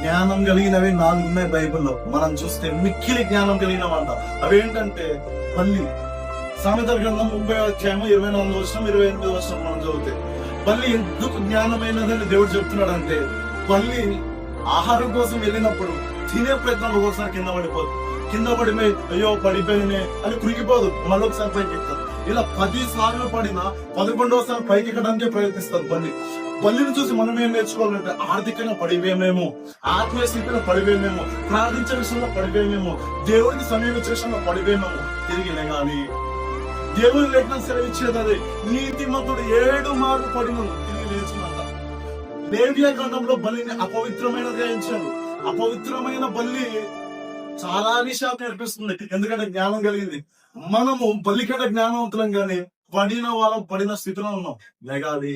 జ్ఞానం కలిగినవి నాలుగు ఉన్నాయి బైబిల్లో. మనం చూస్తే మిక్కిలి జ్ఞానం కలిగినవంట. అవేంటంటే పల్లి. సామెతల గ్రంథం ముప్పై అధ్యాయం ఇరవై నాలుగు వర్షం ఇరవై ఎనిమిది వర్షం మనం చదివితే పల్లి ఎందుకు జ్ఞానమైనదని దేవుడు చెప్తున్నాడంటే పల్లి ఆహారం కోసం వెళ్ళినప్పుడు తినే ప్రయత్నం ఒకసారి కింద పడిపోదు. కింద పడిపోయి అయ్యో పడిపోయినే అని కురిగిపోదు మళ్ళొకసారి పైకి ఎక్కుతుంది ఇలా పది సార్లు పడినా పదకొండవసారి పైకి ఎక్కడానికే ప్రయత్నిస్తారు పల్లి. పల్లిని చూసి మనం ఏం నేర్చుకోవాలంటే ఆర్థికంగా పడిపోయేమేమో ఆత్మీయ స్థితిలో పడిపోయేమేమో ప్రార్థించే విషయంలో పడిపోయేమేమో దేవుడికి సమయం ఇచ్చే విషయంలో పడిపోయేమేమో తిరిగి లేగాలి దేవుని లేఖనం సెలవిచ్చేది అదే నీతి మంతుడు ఏడు మార్లు పడినను తిరిగి లేచినంత లేవియా గ్రంథంలో బలిని అపవిత్రమైన ఎంచాడు అపవిత్రమైన బలి చాలా విషయాలు నేర్పిస్తుంది ఎందుకంటే జ్ఞానం కలిగింది. మనము బలి కంటే జ్ఞానవంతులం కానీ పడిన వాళ్ళం పడిన స్థితిలో ఉన్నాం. లేగాలి